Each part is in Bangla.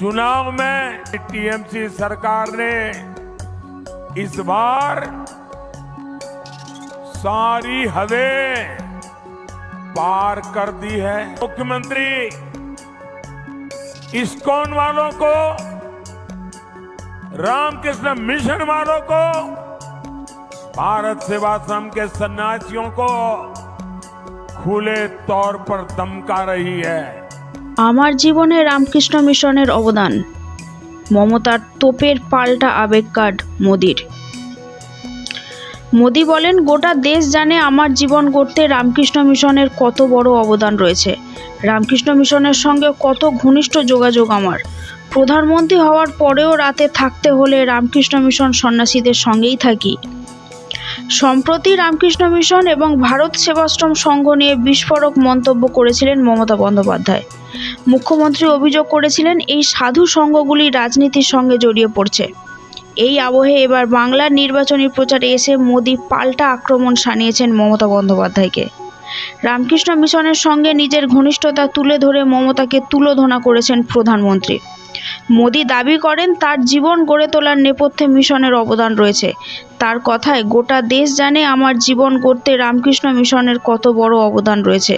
चुनाव में टीएमसी सरकार ने इस बार सारी हदें पार कर दी है। मुख्यमंत्री इस्कॉन वालों को? रामकृष्ण मिशन वालों को? भारत सेवा सेवाश्रम के सन्यासियों को खुले तौर पर धमका रही है। আমার জীবনে রামকৃষ্ণ মিশনের অবদান। মমতার তোপের পাল্টা আবেগ কার্ড মোদির। মোদি বলেন, গোটা দেশ জানে আমার জীবন গড়তে রামকৃষ্ণ মিশনের কত বড় অবদান রয়েছে। রামকৃষ্ণ মিশনের সঙ্গে কত ঘনিষ্ঠ যোগাযোগ আমার। প্রধানমন্ত্রী হওয়ার পরেও রাতে থাকতে হলে রামকৃষ্ণ মিশন সন্ন্যাসীদের সঙ্গেই থাকি। সম্প্রতি রামকৃষ্ণ মিশন এবং ভারত সেবাশ্রম সংঘ নিয়ে বিস্ফোরক মন্তব্য করেছিলেন মমতা বন্দ্যোপাধ্যায়। মুখ্যমন্ত্রী অভিযোগ করেছিলেন, এই সাধু সংঘগুলি রাজনীতির সঙ্গে জড়িয়ে পড়ছে। এই আবহে এবার বাংলার নির্বাচনী প্রচারে এসে মোদি পাল্টা আক্রমণ সানিয়েছেন মমতা বন্দ্যোপাধ্যায়কে। রামকৃষ্ণ মিশনের সঙ্গে নিজের ঘনিষ্ঠতা তুলে ধরে মমতাকে তুলোধনা করেছেন প্রধানমন্ত্রী। মোদি দাবি করেন তার জীবন গড়ে তোলার নেপথ্যে মিশনের অবদান রয়েছে তার কথায় গোটা দেশ জানে আমার জীবন গড়তে রামকৃষ্ণ মিশনের কত বড় অবদান রয়েছে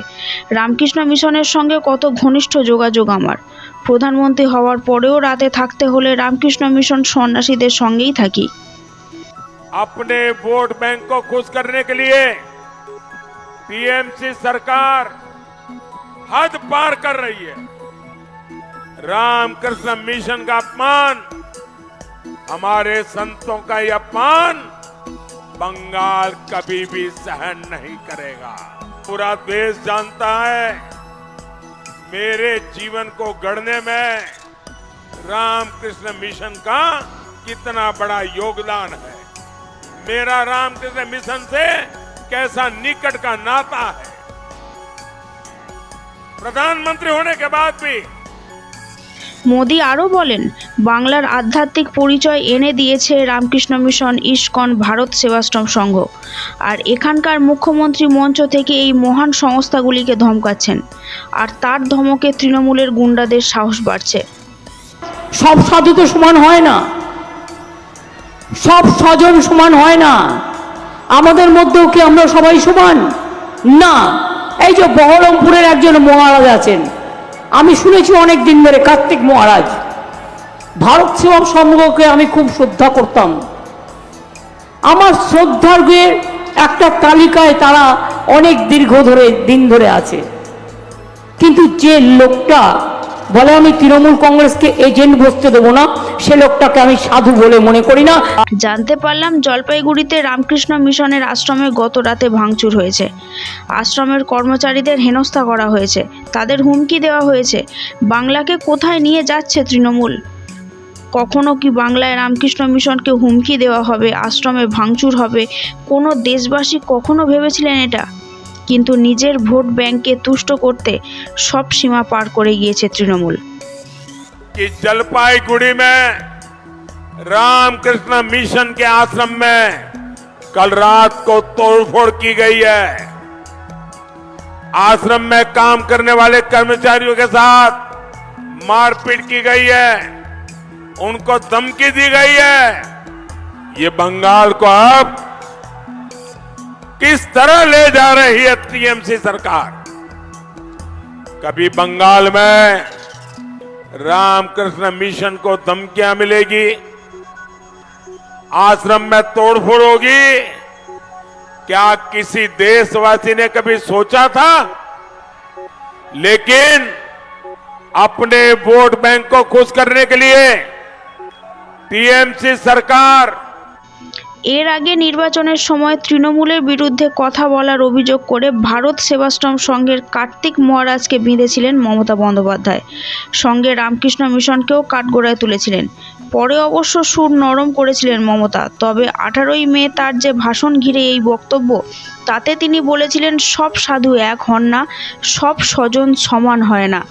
রামকৃষ্ণ মিশনের সঙ্গে কত ঘনিষ্ঠ যোগাযোগ আমার প্রধানমন্ত্রী হওয়ার পরেও রাতে থাকতে হলে রামকৃষ্ণ মিশন সন্ন্যাসীদের সঙ্গেই থাকি अपने वोट बैंक को खुश करने के लिए टीएमसी सरकार हद पार कर रही है रामकृष्ण मिशन का अपमान, हमारे संतों का ये अपमान, बंगाल कभी भी सहन नहीं करेगा। पूरा देश जानता है, मेरे जीवन को गढ़ने में रामकृष्ण मिशन का कितना बड़ा योगदान है। मेरा रामकृष्ण मिशन से कैसा निकट का नाता है। प्रधानमंत्री होने के बाद भी মোদি আরও বলেন, বাংলার আধ্যাত্মিক পরিচয় এনে দিয়েছে রামকৃষ্ণ মিশন ইস্কন ভারত সেবাশ্রম সংঘ। আর এখানকার মুখ্যমন্ত্রী মঞ্চ থেকে এই মহান সংস্থাগুলিকে ধমকাচ্ছেন। আর তার ধমকে তৃণমূলের গুন্ডাদের সাহস বাড়ছে। সব সাধু তো সমান হয় না। সব স্বজন সমান হয় না। আমাদের মধ্যেও কি আমরা সবাই সমান? না। এই যে বহরমপুরের একজন মহারাজ আছেন আমি শুনেছি অনেক দিন ধরে কার্তিক মহারাজ, ভারত সেবক সংঘকে আমি খুব শ্রদ্ধা করতাম। আমার শ্রদ্ধার একটা তালিকায় তারা অনেক দীর্ঘ ধরে, দিন ধরে আছে। কিন্তু যে লোকটা বলে আমি তৃণমূল কংগ্রেসকে এজেন্ট বসতে দেবো না, সে লোকটাকে আমি সাধু বলে মনে করি না। জানতে পারলাম জলপাইগুড়িতে রামকৃষ্ণ মিশনের আশ্রমে গত রাতে ভাঙচুর হয়েছে। আশ্রমের কর্মচারীদের হেনস্থা করা হয়েছে। তাদের হুমকি দেওয়া হয়েছে। বাংলাকে কোথায় নিয়ে যাচ্ছে তৃণমূল? কখনো কি বাংলায় রামকৃষ্ণ মিশনকে হুমকি দেওয়া হবে, আশ্রমে ভাঙচুর হবে? কোনো দেশবাসী কখনো ভেবেছিলেন এটা? কিন্তু নিজের ভোট ব্যাংককে তুষ্ট করতে সব সীমা পার করে গিয়েছে তৃণমূল कि जलपाईगुड़ी में रामकृष्ण मिशन के आश्रम में कल रात को तोड़फोड़ की गई है आश्रम में काम करने वाले कर्मचारियों के साथ मारपीट की गई है उनको धमकी दी गई है ये बंगाल को अब किस तरह ले जा रही है टीएमसी सरकार? कभी बंगाल में रामकृष्ण मिशन को धमकियाँ मिलेगी, आश्रम में तोड़फोड़ होगी? क्या किसी देशवासी ने कभी सोचा था? लेकिन अपने वोट बैंक को खुश करने के लिए टीएमसी सरकार এর আগে নির্বাচনের সময় তৃণমূলের বিরুদ্ধে কথা বলার অভিযোগ করে ভারত সেবাশ্রম সংঘের কার্তিক মহারাজকে বিঁধেছিলেন মমতা বন্দ্যোপাধ্যায়। সঙ্গে রামকৃষ্ণ মিশনকেও কাঠগোড়ায় তুলেছিলেন। পরে অবশ্য সুর নরম করেছিলেন মমতা। তবে আঠারোই মে তার যে ভাষণ ঘিরে এই বক্তব্য, তাতে তিনি বলেছিলেন, সব সাধু এক হন না, সব স্বজন সমান হয় না।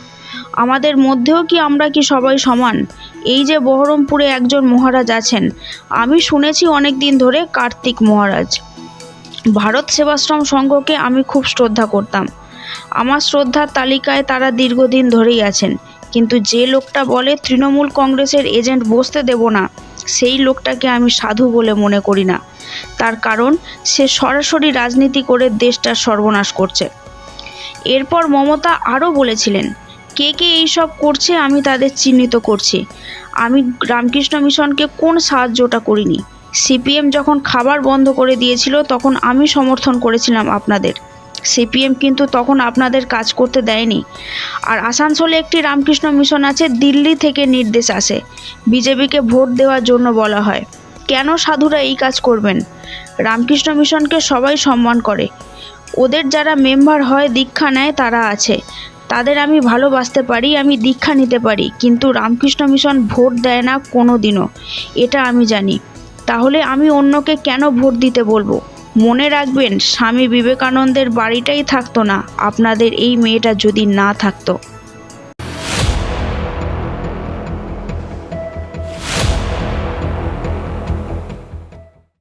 আমাদের মধ্যেও কি আমরা কি সবাই সমান? এই যে বহরমপুরে একজন মহারাজ আছেন। আমি শুনেছি অনেক দিন ধরে কার্তিক মহারাজ। ভারত সেবাশ্রম সংঘকে আমি খুব শ্রদ্ধা করতাম। আমার শ্রদ্ধার তালিকায় তারা দীর্ঘদিন ধরেই আছেন। কিন্তু যে লোকটা বলে তৃণমূল কংগ্রেসের এজেন্ট বসতে দেব না, সেই লোকটাকে আমি সাধু বলে মনে করি না। তার কারণ, সে সরাসরি রাজনীতি করে দেশটার সর্বনাশ করছে। এরপর মমতা আরও বলেছিলেন কে কে এইসব করছে আমি তাদের চিহ্নিত করছি। আমি রামকৃষ্ণ মিশনকে কোন সাহায্যটা করিনি। সিপিএম যখন খাবার বন্ধ করে দিয়েছিল, তখন আমি সমর্থন করেছিলাম আপনাদের। সিপিএম কিন্তু তখন আপনাদের কাজ করতে দেয়নি। আর আসানসোলে একটি রামকৃষ্ণ মিশন আছে, দিল্লি থেকে নির্দেশ আসে। বিজেপিকে ভোট দেওয়ার জন্য বলা হয়। কেন সাধুরা এই কাজ করবেন? রামকৃষ্ণ মিশনকে সবাই সম্মান করে। ওদের যারা মেম্বার হয়, দীক্ষা নেয়, তারা আছে। তাদের আমি ভালোবাসতে পারি, আমি দীক্ষা নিতে পারি, কিন্তু রামকৃষ্ণ মিশন ভোট দেয় না কোনো দিনও এটা আমি জানি। তাহলে আমি অন্যকে কেন ভোট দিতে বলব? মনে রাখবেন, স্বামী বিবেকানন্দের বাড়িটাই থাকতো না, আপনাদের এই মেয়েটা যদি না থাকতো।